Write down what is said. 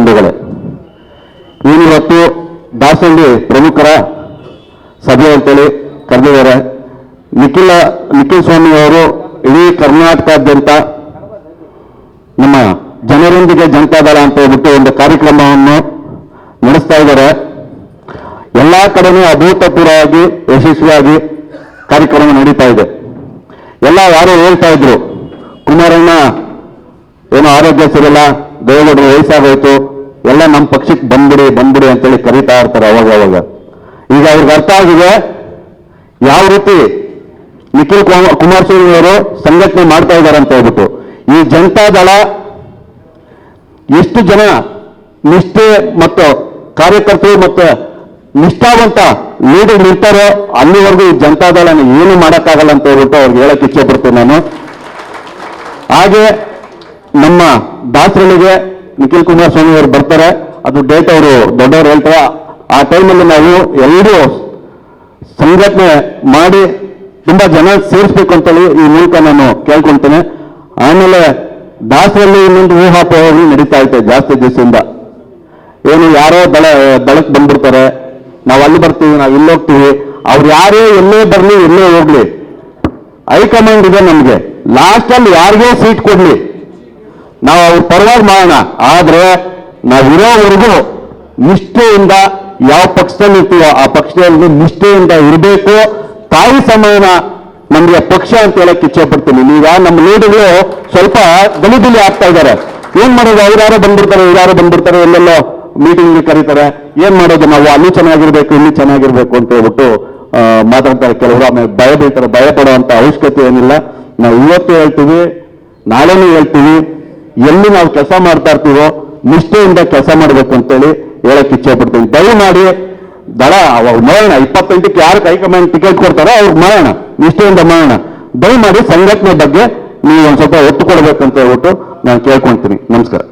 ಬಂಧುಗಳೇ. ಇವತ್ತು ದಾಸಹಳ್ಳಿ ಪ್ರಮುಖರ ಸಭೆ ಅಂತೇಳಿ ಕರೆದಿದ್ದಾರೆ. ನಿಖಿಲ, ನಿಖಿಲ್ ಸ್ವಾಮಿ ಅವರು ಇಡೀ ಕರ್ನಾಟಕಾದ್ಯಂತ ನಮ್ಮ ಜನರೊಂದಿಗೆ ಜನತಾ ದಳ ಅಂತ ಹೇಳ್ಬಿಟ್ಟು ಒಂದು ಕಾರ್ಯಕ್ರಮವನ್ನು ನಡೆಸ್ತಾ ಇದ್ದಾರೆ. ಎಲ್ಲ ಕಡೆನೂ ಅಭೂತಪೂರ್ವವಾಗಿ, ಯಶಸ್ವಿಯಾಗಿ ಕಾರ್ಯಕ್ರಮ ನಡೀತಾ ಇದೆ. ಎಲ್ಲ ಯಾರು ಹೇಳ್ತಾ ಇದ್ರು, ಕುಮಾರಣ್ಣ ಏನೋ ಆರೋಗ್ಯ ಸಿಗಲ್ಲ ದೇವೇಗೌಡರು ವಯಸ್ಸಾಗೋಯ್ತು, ಎಲ್ಲ ನಮ್ಮ ಪಕ್ಷಕ್ಕೆ ಬಂದ್ಬಿಡಿ ಬಂದ್ಬಿಡಿ ಅಂತೇಳಿ ಕರೀತಾ ಇರ್ತಾರೆ ಅವಾಗ ಅವಾಗ. ಈಗ ಅವ್ರಿಗೆ ಅರ್ಥ ಆಗಿದೆ, ಯಾವ ರೀತಿ ನಿಖಿಲ್ ಕುಮಾರ್ ಕುಮಾರಸ್ವಾಮಿ ಅವರು ಸಂಘಟನೆ ಮಾಡ್ತಾ ಇದ್ದಾರೆ ಅಂತ ಹೇಳ್ಬಿಟ್ಟು. ಈ ಜನತಾದಳ ಎಷ್ಟು ಜನ ನಿಷ್ಠೆ ಮತ್ತು ಕಾರ್ಯಕರ್ತರು ಮತ್ತು ನಿಷ್ಠಾವಂತ ಲೀಡರ್ ನಿಂತಾರೋ ಅಲ್ಲಿವರೆಗೂ ಈ ಜನತಾದಳನ ಏನು ಮಾಡೋಕ್ಕಾಗಲ್ಲ ಅಂತ ಹೇಳ್ಬಿಟ್ಟು ಅವ್ರಿಗೆ ಹೇಳಕ್ಕೆ ಇಚ್ಛೆ ಪಡ್ತೀನಿ ನಾನು. ಹಾಗೆ ನಮ್ಮ ದಾಸರಳಿಗೆ ನಿಖಿಲ್ ಕುಮಾರಸ್ವಾಮಿ ಅವರು ಬರ್ತಾರೆ. ಅದು ಡೇಟ್ ಅವರು ದೊಡ್ಡವರು ಹೇಳ್ತಾರೆ. ಆ ಟೈಮಲ್ಲಿ ನಾವು ಎಲ್ಲರೂ ಸಂಘಟನೆ ಮಾಡಿ ತುಂಬ ಜನ ಸೇರಿಸ್ಬೇಕು ಅಂತೇಳಿ ಈ ಮೂಲಕ ನಾನು ಕೇಳ್ಕೊಳ್ತೇನೆ. ಆಮೇಲೆ ದಾಸರಲ್ಲಿ ಇನ್ನೊಂದು ಊಹಾಪೋಹಗಳು ನಡೀತಾ ಐತೆ ಜಾಸ್ತಿ ದಿವಸದಿಂದ. ಏನು ಯಾರೋ ದಳ, ದಳಕ್ಕೆ ಬಂದ್ಬಿಡ್ತಾರೆ. ನಾವು ಅಲ್ಲಿ ಬರ್ತೀವಿ, ನಾವು ಇಲ್ಲಿ ಹೋಗ್ತೀವಿ. ಅವ್ರು ಯಾರೇ ಎಲ್ಲೇ ಬರಲಿ, ಎಲ್ಲೇ ಹೋಗ್ಲಿ. ಹೈಕಮಾಂಡ್ ಇದೆ ನಮಗೆ. ಲಾಸ್ಟಲ್ಲಿ ಯಾರಿಗೇ ಸೀಟ್ ಕೊಡ್ಲಿ. ನಾವು ಅವ್ರ ಪರವಾಗಿ ಮಾಡೋಣ. ಆದ್ರೆ ನಾವಿರೋವರೆಗೂ ನಿಷ್ಠೆಯಿಂದ ಯಾವ ಪಕ್ಷದಲ್ಲಿ ಇರ್ತೀವೋ ಆ ಪಕ್ಷದಲ್ಲಿ ನಿಷ್ಠೆಯಿಂದ ಇರಬೇಕು. ತಾಯಿ ಸಮಯನ ನಮಗೆ ಪಕ್ಷ ಅಂತ ಹೇಳಕ್ ಇಚ್ಛೆ ಪಡ್ತೀನಿ. ಈಗ ನಮ್ಮ ಲೀಡರ್ಗಳು ಸ್ವಲ್ಪ ಗಲಿಬಿಲಿ ಆಗ್ತಾ ಇದ್ದಾರೆ. ಏನ್ ಮಾಡೋದು? ಅವ್ರಾರು ಬಂದಿರ್ತಾರೆ ಯಾರೋ ಬಂದ್ಬಿಡ್ತಾರೆ, ಎಲ್ಲೆಲ್ಲೋ ಮೀಟಿಂಗ್ ಕರೀತಾರೆ. ಏನ್ ಮಾಡೋದು? ನಾವು ಅಲ್ಲಿ ಚೆನ್ನಾಗಿರ್ಬೇಕು, ಇಲ್ಲಿ ಚೆನ್ನಾಗಿರ್ಬೇಕು ಅಂತ ಹೇಳ್ಬಿಟ್ಟು ಮಾತಾಡ್ತಾರೆ ಕೆಲವರು. ಆಮೇಲೆ ಭಯ ಬೀಳ್ತಾರೆ ಭಯ ಪಡುವಂತ ಅವಶ್ಯಕತೆ ಏನಿಲ್ಲ. ನಾವು ಇವತ್ತು ಹೇಳ್ತೀವಿ, ನಾಳೆನೂ ಹೇಳ್ತೀವಿ. ಎಲ್ಲಿ ನಾವು ಕೆಲಸ ಮಾಡ್ತಾ ಇರ್ತೀವೋ ನಿಷ್ಠೆಯಿಂದ ಕೆಲಸ ಮಾಡ್ಬೇಕು ಅಂತೇಳಿ ಹೇಳಕ್ ಇಚ್ಛೆ ಪಡ್ತೀನಿ ದಯಮಾಡಿ ದಳ ಅವಾಗ ಮಾಡೋಣ ಇಪ್ಪತ್ತೆಂಟಕ್ಕೆ ಯಾರು ಹೈಕಮಾಂಡ್ ಟಿಕೆಟ್ ಕೊಡ್ತಾರೋ ಅವ್ರಿಗೆ ಮಾಡೋಣ ನಿಷ್ಠೆಯಿಂದ ಮಾಡೋಣ ದಯಮಾಡಿ ಸಂಘಟನೆ ಬಗ್ಗೆ ನೀವು ಒಂದು ಸ್ವಲ್ಪ ಒತ್ತು ಕೊಡಬೇಕಂತ ಹೇಳ್ಬಿಟ್ಟು ನಾನು ಕೇಳ್ಕೊಂತೀನಿ. ನಮಸ್ಕಾರ.